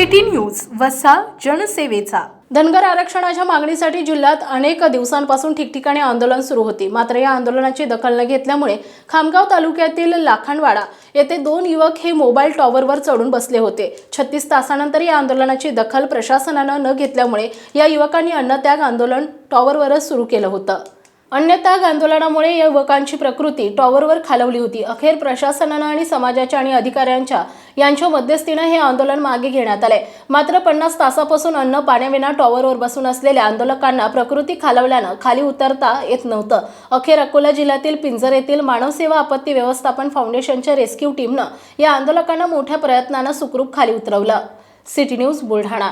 City news वसा जनसेवेचा. धनगर आरक्षणाच्या मागणीसाठी जिल्ह्यात अनेक दिवसांपासून ठिकठिकाणी आंदोलन सुरू होते. मात्र या आंदोलनाची दखल न घेतल्यामुळे खामगाव तालुक्यातील लाखणवाडा येथे दोन युवक हे मोबाईल टॉवरवर चढून बसले होते. छत्तीस तासानंतर या आंदोलनाची दखल प्रशासनानं न घेतल्यामुळे या युवकांनी अन्नत्याग आंदोलन टॉवरवरच सुरू केलं होतं. अन्यथा आंदोलनामुळे या युवकांची प्रकृती टॉवरवर खालवली होती. अखेर प्रशासनानं आणि समाजाच्या आणि अधिकाऱ्यांच्या यांच्या मध्यस्थीनं हे आंदोलन मागे घेण्यात आले मात्र पन्नास तासापासून अन्न पाण्याविना टॉवरवर बसून असलेल्या आंदोलकांना प्रकृती खालवल्यानं खाली उतरता येत नव्हतं. अखेर अकोला जिल्ह्यातील पिंजर येथील मानव सेवा आपत्ती व्यवस्थापन फाउंडेशनच्या रेस्क्यू टीमनं या आंदोलकांना मोठ्या प्रयत्नानं सुखरूप खाली उतरवलं. City news Buldhana.